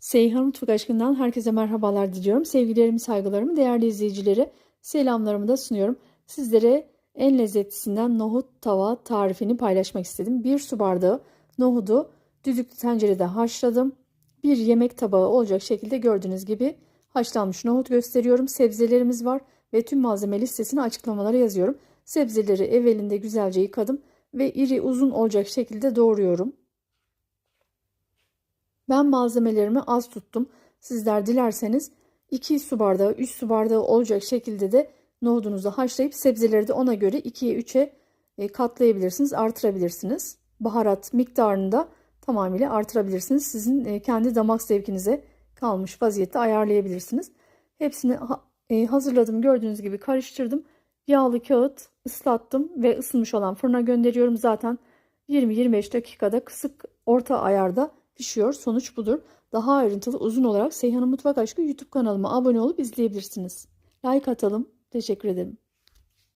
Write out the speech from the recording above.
Seyhan Mutfak Aşkı'ndan herkese merhabalar diliyorum. Sevgilerimi, saygılarımı, değerli izleyicilere selamlarımı da sunuyorum. Sizlere en lezzetlisinden nohut tava tarifini paylaşmak istedim. Bir su bardağı nohudu düdüklü tencerede haşladım. Bir yemek tabağı olacak şekilde gördüğünüz gibi haşlanmış nohut gösteriyorum. Sebzelerimiz var ve tüm malzeme listesini açıklamalara yazıyorum. Sebzeleri evvelinde güzelce yıkadım ve iri uzun olacak şekilde doğruyorum. Ben malzemelerimi az tuttum. Sizler dilerseniz 2 su bardağı, 3 su bardağı olacak şekilde de nohudunuzu haşlayıp sebzeleri de ona göre 2'ye 3'e katlayabilirsiniz, artırabilirsiniz. Baharat miktarını da tamamıyla artırabilirsiniz. Sizin e, kendi damak zevkinize kalmış vaziyette ayarlayabilirsiniz. Hepsini e, hazırladım. Gördüğünüz gibi karıştırdım. Yağlı kağıt ıslattım ve ısınmış olan fırına gönderiyorum. Zaten 20-25 dakikada kısık orta ayarda pişiyor. Sonuç budur. Daha ayrıntılı uzun olarak Seyhan'ın Mutfak Aşkı YouTube kanalıma abone olup izleyebilirsiniz. Like atalım. Teşekkür ederim.